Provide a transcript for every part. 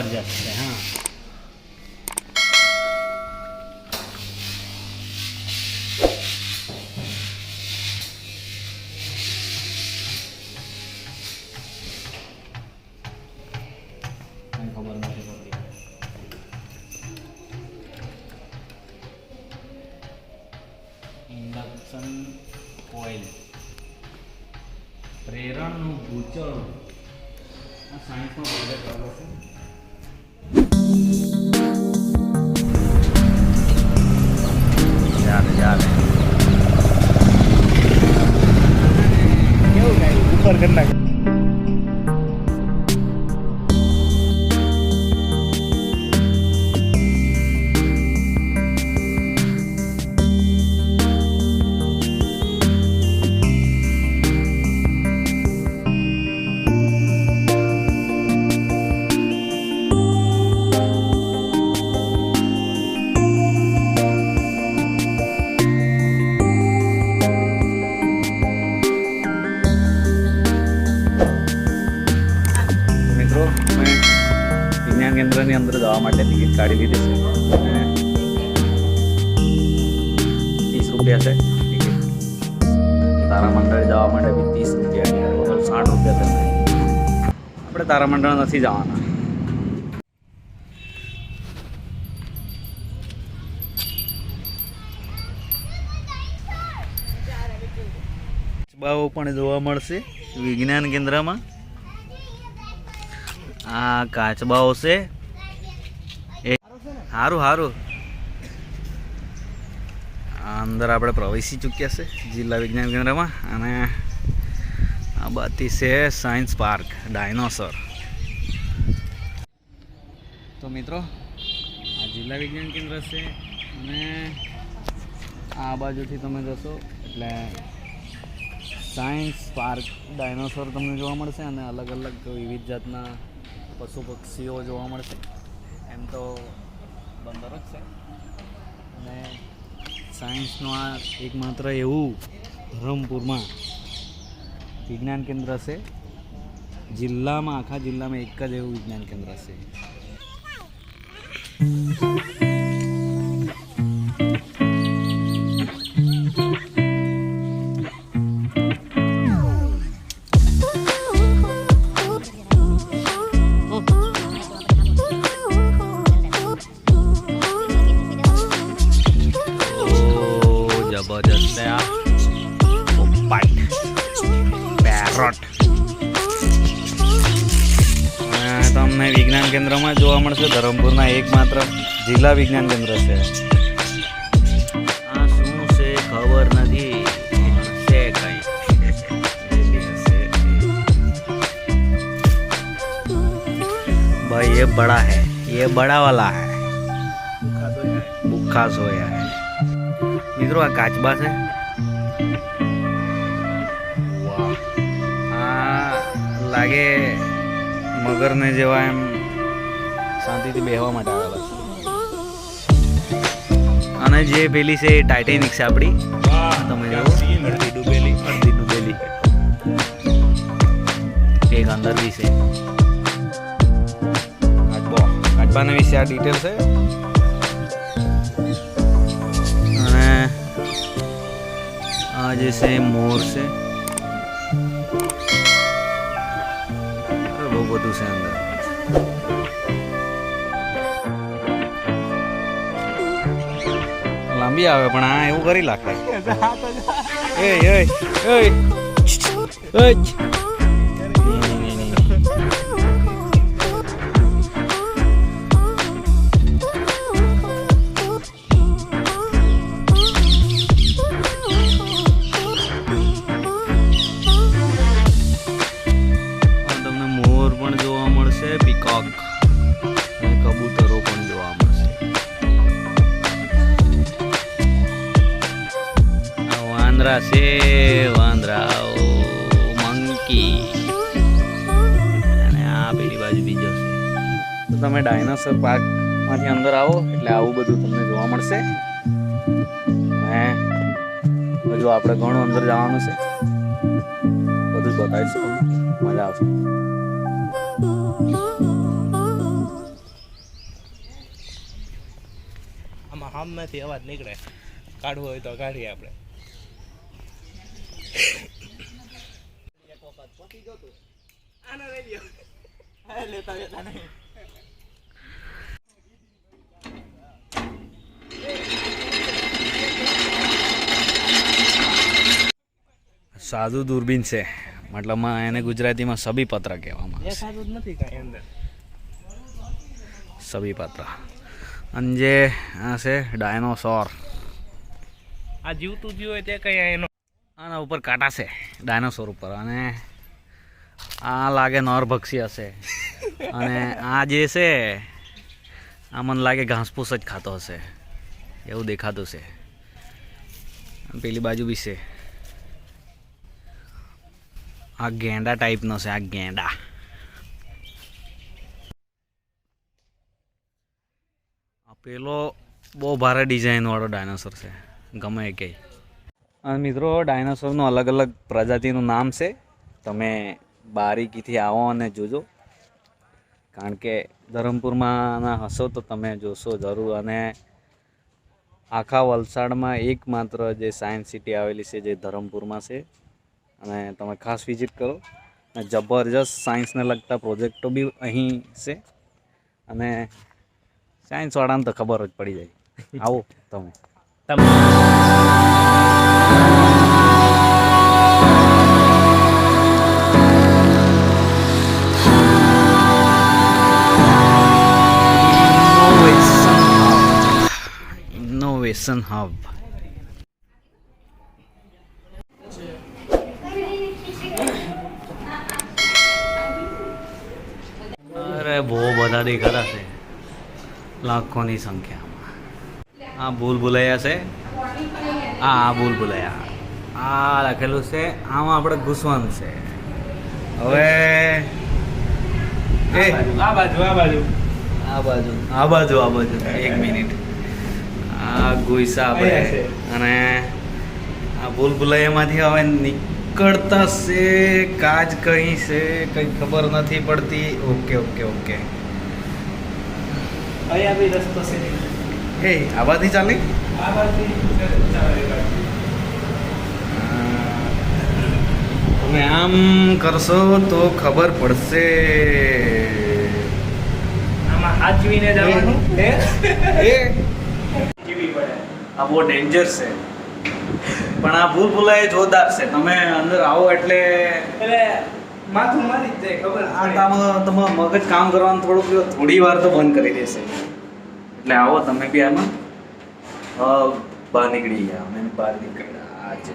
જબરજસ્ત છે હા. ઇન્ડક્શન ઓઇલ પ્રેરણનું ગૂંચળ આ સાયન્સમાં પ્રોજેક્ટ આવેલો છે. જવા માટે ટિકિટ કાઢી લીધી છે. ત્રીસ રૂપિયા છે તારામંડળ જવા માટે બી ત્રીસ રૂપિયા સાઠ રૂપિયા થશે આપણે તારામંડળ નથી જવાના. બાઓ પણ જોવા મળશે વિજ્ઞાન કેન્દ્રમાં. આ કાચબાઓ છે. સારું સારું અંદર આપણે પ્રવેશી ચૂક્યા છે જિલ્લા વિજ્ઞાન કેન્દ્રમાં અને આ બાતી છે સાયન્સ પાર્ક, ડાયનોસોર. તો મિત્રો, આ જિલ્લા વિજ્ઞાન કેન્દ્ર છે અને આ બાજુથી તમે જશો એટલે સાયન્સ પાર્ક, ડાયનોસોર તમને જોવા મળશે અને અલગ અલગ વિવિધ જાતના પશુ પક્ષીઓ જોવા મળશે. એમ તો બંદર જ છે. અને સાયન્સનું આ એકમાત્ર એવું ધરમપુરમાં વિજ્ઞાન કેન્દ્ર છે. જિલ્લામાં, આખા જિલ્લામાં એક જ એવું વિજ્ઞાન કેન્દ્ર છે. વિજ્ઞાન કેન્દ્ર છે આ શું છે ખબર નથી પણ છે કઈ भाई ये बड़ा है ये बड़ा वाला है ભૂખા સોયા હે મિત્રો આ કાચબા છે વાહ આ લાગે મગરને જેવા એમ શાંતિથી બેહવા માટે આવેલા છે અને જે પેલી છે એ ટાઇટેનિક છે આપણી તમે ડૂબેલી એક અંદર બી છે. કાચબો વિશે આ ડિટેલ છે? અને આ જે છે મોર છે. બહુ બધું છે અંદર. લાંબી આવે પણ આ એવું કરી લાગે એ એ એ સમયસર પાકમાંથી અંદર આવો એટલે આવું બધું તમને જોવા મળશે. ને હજુ આપણે ઘણું અંદર જવાનું છે બધું બતાવીશું. મજા આવશે. આમાં હામમાંથી અવાજ નીકળે. કાઢવો હોય તો કાઢીએ આપણે. એક વખત પતી ગયો તું આના રેડિયો લેતા લેતા નહીં. આવે છે. સારું એને ગુજરાતીમાં કાંઈ પત્ર કહેવામાં સબી પત્ર અને જે આ છે ડાયનોસોર. આ જીવતું જીવ હોય તે કઈ એનો આના ઉપર કાંટા છે ડાયનોસોર ઉપર. અને આ લાગે નરભક્ષી હશે. અને આ જે છે આ મને લાગે ઘાસફૂસ જ ખાતો હશે. એવું દેખાતું છે. પેલી બાજુ બી છે. આ ગેંડા ટાઈપનો છે, આ ગેંડા. પેલો બહુ ભારે ડિઝાઇન વાળો ડાયનોસોર છે, ગમે કંઈ અને મિત્રો ડાયનોસોરનું અલગ અલગ પ્રજાતિનું નામ છે. તમે બારીકીથી આવો અને જોજો. કારણ કે ધરમપુરમાં હશો તો તમે જોશો જરૂર. અને આખા વલસાડમાં એકમાત્ર જે સાયન્સ સિટી આવેલી છે જે ધરમપુરમાં છે. અને તમે ખાસ વિઝિટ કરો. અને જબરજસ્ત સાયન્સને લગતા પ્રોજેક્ટો બી અહીં છે. અને સાયન્સવાળાને તો ખબર જ પડી જાય. આવો તમે. Innovation Hub. અરે બહુ બધા દેખાતા છે લાખોની સંખ્યામાં. આ ભૂલ ભૂલાયા છે? આ આ ભૂલ ભૂલાયા. આ લખેલું છે આમાં આપણે ઘૂસવાનું છે. હવે આ બાજુ આ બાજુ. આ બાજુ આ બાજુ આ બાજુ. એક મિનિટ. આ ગોઈસા આપણે. અને આ ભૂલ ભુલૈયામાંથી હવે નીકળતા છે કાજ કहीं છે કંઈ ખબર નથી પડતી. Okay okay okay. એ આવાથી ચાલે? તમે આમ કરશો તો ખબર પડશે. આમાં હાચવીને જવાનું એ આ બહુ ડેન્જર છે. પણ આ ભૂલ ભૂલાય જોરદાર છે. તમે અંદર આવો એટલે એટલે માથું મારી જ જાય ખબર આ કામ તમારું મગજ કામ કરવાનું થોડુંક થોડી વાર તો બંધ કરી દેશે. એટલે આવો તમે બી આમાં. બહાર નીકળી ગયા અમે બહાર નીકળ્યા. આજે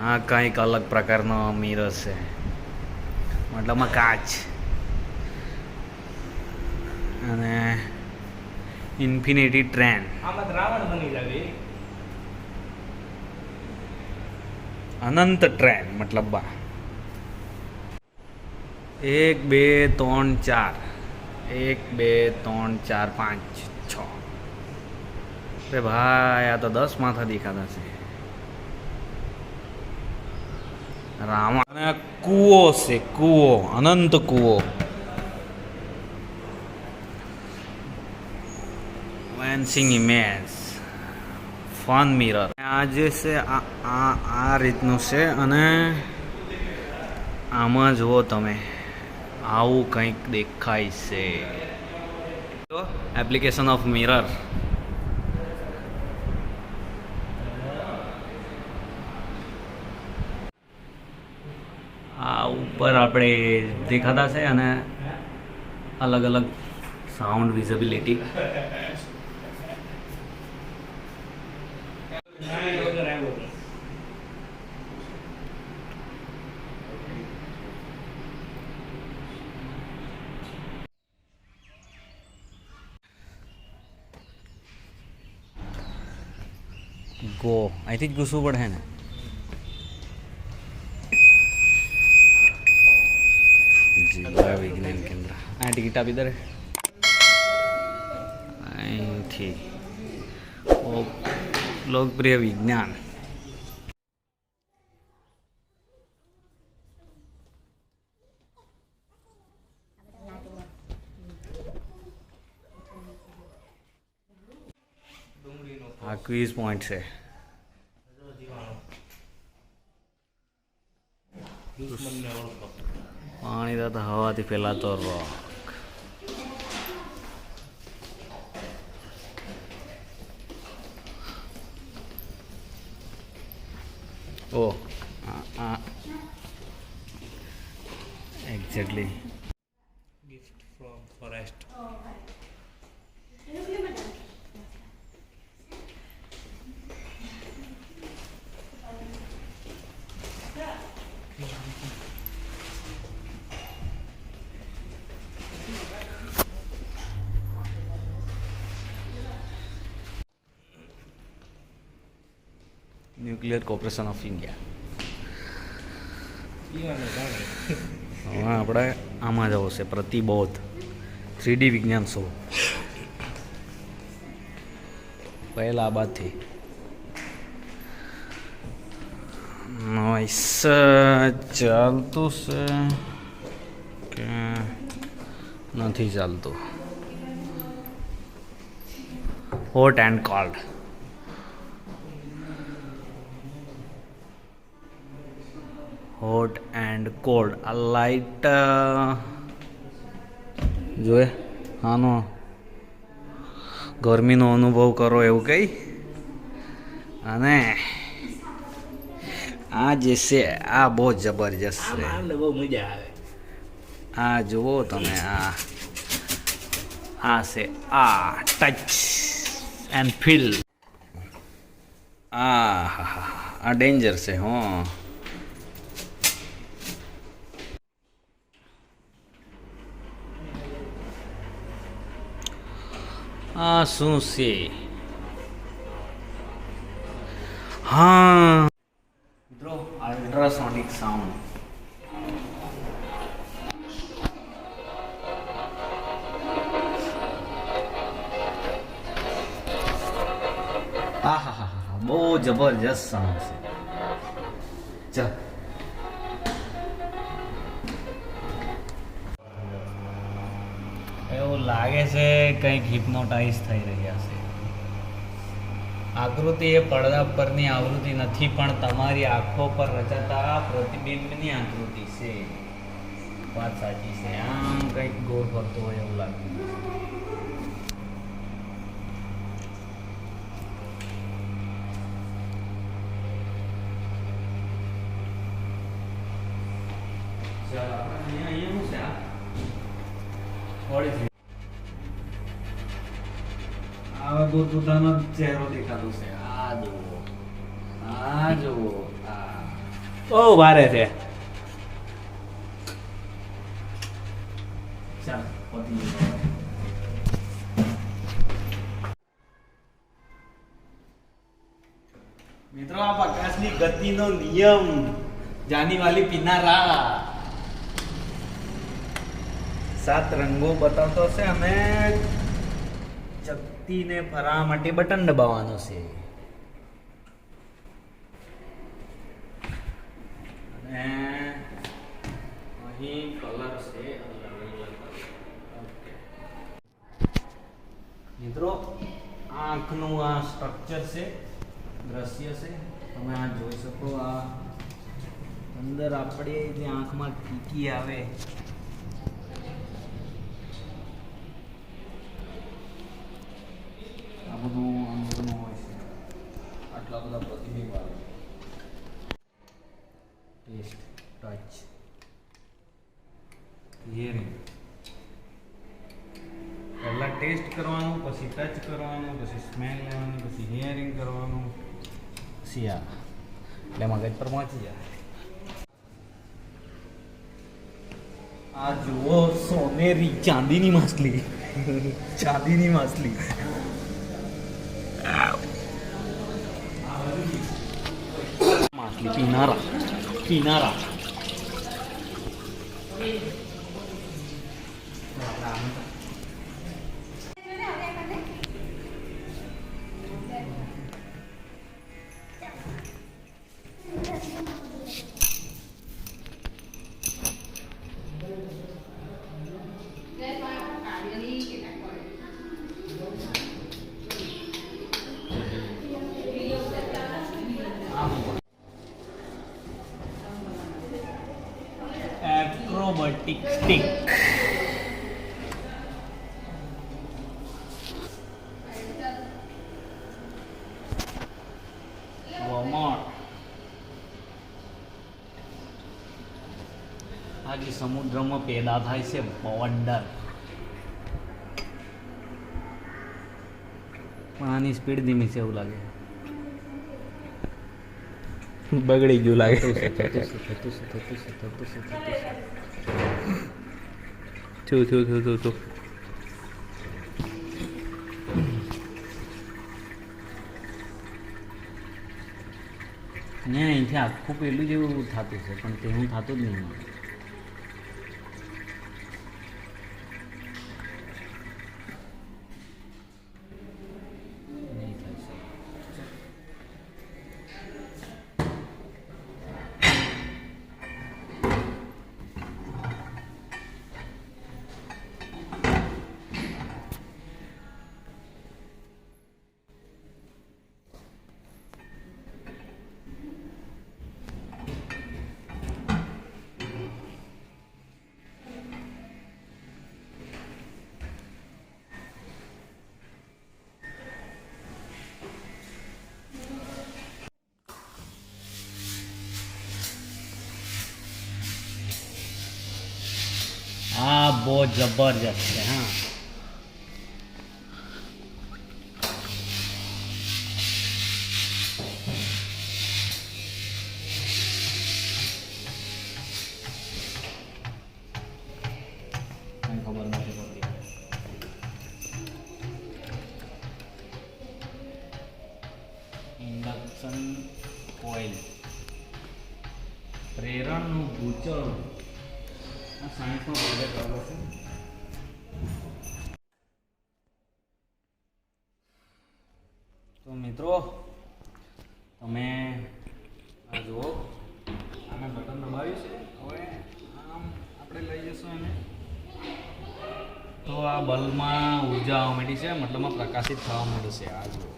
હા આ કંઈક અલગ પ્રકારનો મિરર છે. મતલબમાં કાચ. અને ઇન્ફિનિટી ટ્રેન આમાં રાવણ બની જાવે. અનંત ટ્રેન મતલબ બા. એક બે ત્રણ ચાર. એક બે ત્રણ ચાર પાંચ છ. અરે ભાઈ આ તો દસ માથા દેખાતા છે. રામા અને કૂવો છે કૂવો અનંત કૂવો. વેન્સિંગ ઇમેજ ફન મિરર આ જે છે, આ આ રીતનું છે અને આમાં જુઓ તમે. આવું કંઈક દેખાય છે. એપ્લિકેશન ઓફ મિરર આ ઉપર આપણે દેખાતા છે અને અલગ અલગ સાઉન્ડ વિઝિબિલિટી ગો અહીંથી જ ઘૂસવું પડે ને જીવા વિજ્ઞાન કેન્દ્ર આ ટિકિટ આપી દે રે. અહીંથી ઓ લોકપ્રિય વિજ્ઞાન ડુંગળીનો આ ક્વીઝ પોઈન્ટ છે. પાણી તો હવાથી ફેલાતો રોક ઓ exactly nuclear corporation of India હવે આપણે આમાં જવું છે પ્રતિબોધ. થ્રીડી વિજ્ઞાન શો? પહેલા બાદથી ચાલતું છે કે નથી ચાલતું? Hot and cold hot and cold આ લાઈટ જોએ આનો ગરમીનો અનુભવ કરો એવું કઈ. અને આ જે છે આ બહુ જબરજસ્ત છે. બહુ મજા આવે. આ જુઓ તમે આ આ છે આ ટચ એન્ડ ફીલ આ હા હા. આ ડેન્જર છે હં. આ શું છે હા મિત્રો અલ્ટ્રાસોનિક સાઉન્ડ હા હા હા હા બહુ જબરજસ્ત સાઉન્ડ છે કંઈક હિપ્નોટાઇઝ થઈ રહ્યા છે. આકૃતિ એ પડદા પરની આવૃત્તિ નથી, પણ તમારી આંખો પર રચાતા પ્રતિબિંબની આકૃતિ છે. વાત સાચી છે, આમ કંઈક ગોળ ફરતો હોય એવું લાગે ચાલો આપણે અહીંયા અહીંયા શું છે આ થોડી આ પોતાનો ચહેરો દેખાતો છે. આ જુઓ. આ જુઓ. આ બહુ ભારે છે. ચાલ પતી ગયું. મિત્રો આ પ્રકાશની ગતિનો નિયમ. જાનીવાલી પીનારા. સાત રંગો બતાવતો છે અને ચકતીને ફરવા માટે બટન દબાવવાનો છે. મિત્રો, આંખનું આ સ્ટ્રક્ચર છે, દ્રશ્ય છે. તમે આ જોઈ શકો આ. અંદર આપણે જે આંખમાં ટીકી આવે આ બધું હોય છે. આટલા બધા પ્રતિબિંબ આવે ટેસ્ટ ટચ હિયરિંગ પહેલાં ટેસ્ટ કરવાનું, પછી ટચ કરવાનું, પછી સ્મેલ લેવાનું, પછી હિયરિંગ કરવાનું. પછી આ. એટલે મગજ પર પહોંચી જાય આ જુઓ સોનેરી ચાંદીની માછલી. ચાંદીની માછલી. માછલી પીનારા ઓટોમેટિક સ્ટિક વમણ આ જે સમુદ્રમાં પેદા થાય છે પવંડર પણ આની સ્પીડ ધીમી છે એવું લાગે. બગડી ગયું લાગે. છું છું છું છું છું ને અહીંથી આખું પેલું જેવું થતું છે, પણ તે હું થતું જ નહીં. બહુ જબરજસ્ત છે હા બલ્બમાં ઊર્જા આવવા માંડી છે, મતલબમાં પ્રકાશિત થવા માંડશે આ જુઓ.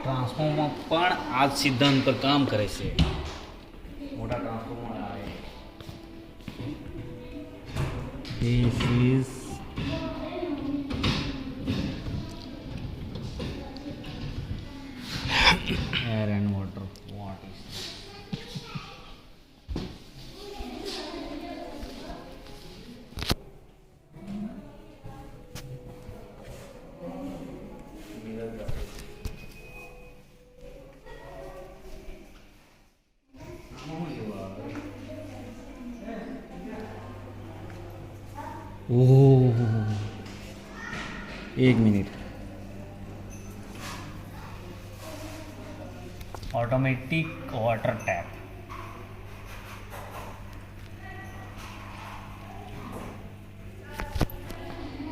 ટ્રાન્સફોર્મર પણ આ સિદ્ધાંત પર કામ કરે છે. મોટા ટ્રાન્સફોર્મર આવે. This is automatic water tap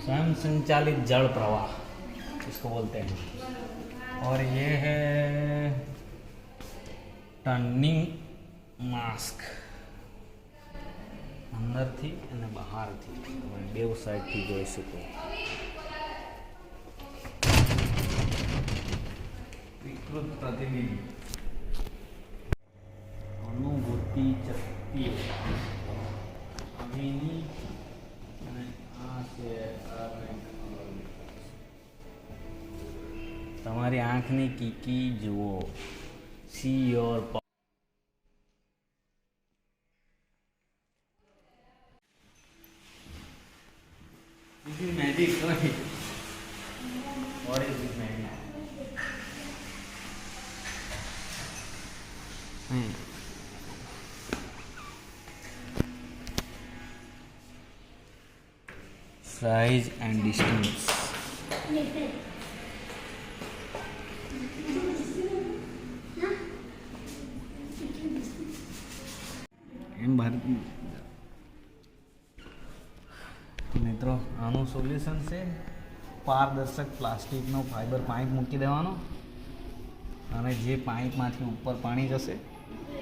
स्वयं संचालित जल प्रवाह इसको बोलते हैं और ये है टर्निंग मास्क અંદરથી અને બહારથી તમે બેવ સાઈડથી જોઈ શકો વિકૃત પ્રતિબિંબ અનુભૂતિ શક્તિ અભિની અને આ છે આ કંઈક અલગ. તમારી આંખની કીકી જુઓ see your This is magic, right? What is this magic? Hmm. Size and distance. એમ ભારત મિત્રો, આનું સોલ્યુશન છે પારદર્શક પ્લાસ્ટિકનો ફાઈબર પાઇપ મૂકી દેવાનો અને જે પાઇપમાંથી ઉપર પાણી જશે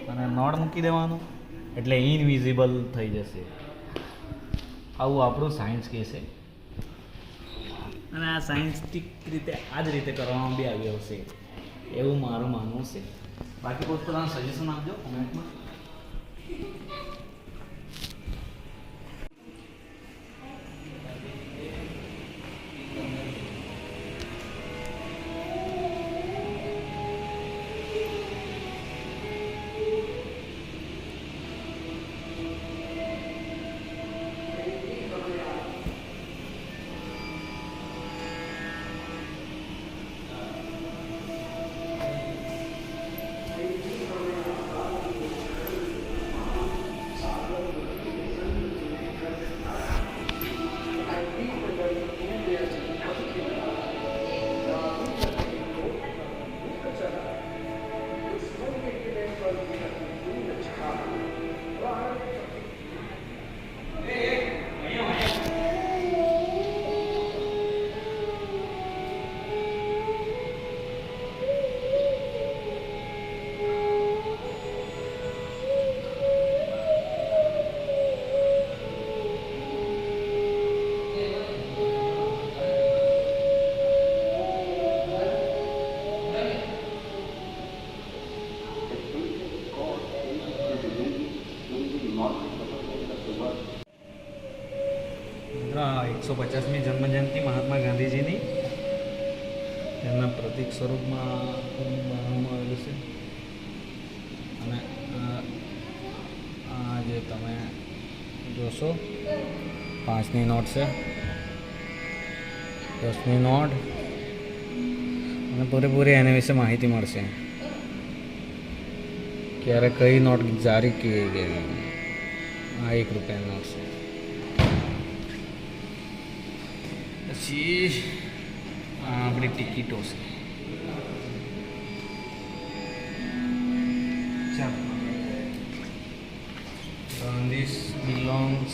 અને નળ મૂકી દેવાનો. એટલે ઇનવિઝિબલ થઈ જશે. આવું આપણું સાયન્સ કહે છે. અને આ સાયન્ટિફિક રીતે આ જ રીતે કરવામાં બી આવ્યો છે એવું મારું માનવું છે. બાકી કોઈ સજેશન આપજો કોમેન્ટમાં એકસો પચાસમી જન્મજયંતિ મહાત્મા ગાંધીજીની. તેમના પ્રતિક સ્વરૂપમાં બનાવવામાં આવેલું છે. અને આ જે તમે જોશો, પાંચની નોટ છે. દસની નોટ. અને પૂરેપૂરી એના વિશે માહિતી મળશે. ક્યારે કઈ નોટ જારી કરી ગઈ? આ એક રૂપિયાની નોટ છે. પછી આ આપણી ટિકિટો છે. this belongs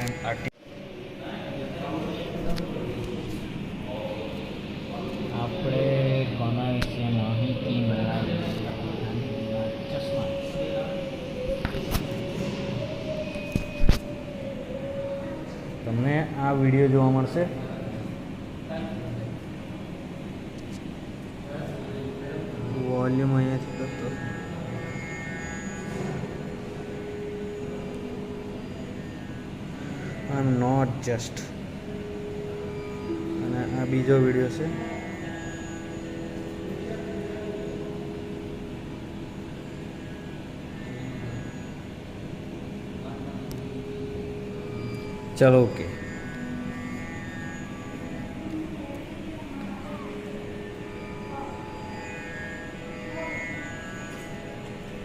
and arti- આપણે કોના વિશે માહિતી મેળવી ચશ્મા તમને આ વીડિયો જોવા મળશે. જસ્ટ અને આ બીજો વીડિયો છે. ચલો ઓકે.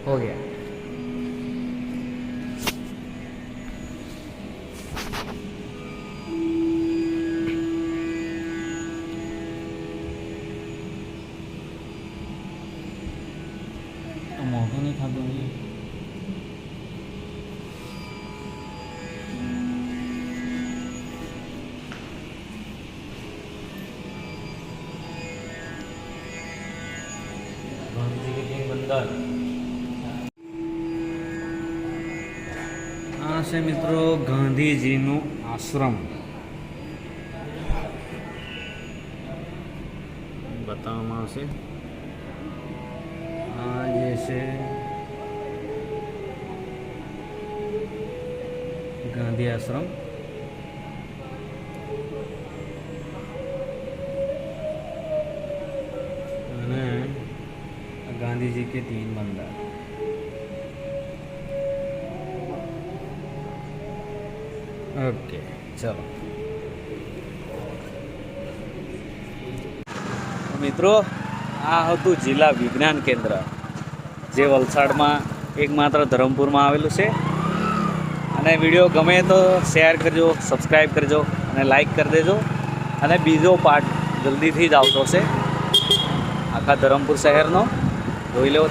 હો ગયા. મિત્રો ગાંધીજીનું આશ્રમ બતાવવામાં આવશે આ જે છે ગાંધી આશ્રમ અને गांधी जी के तीन बंदा ઓકે, ચલો. મિત્રો, આ હતું જિલ્લા વિજ્ઞાન કેન્દ્ર, જે વલસાડમાં એકમાત્ર ધરમપુરમાં આવેલું છે. અને વીડિયો ગમે તો શેર કરજો સબસ્ક્રાઈબ કરજો અને લાઈક કરી દેજો. અને બીજો પાર્ટ જલ્દીથી જ આવતો છે આખા ધરમપુર શહેરનો. જોઈ લો.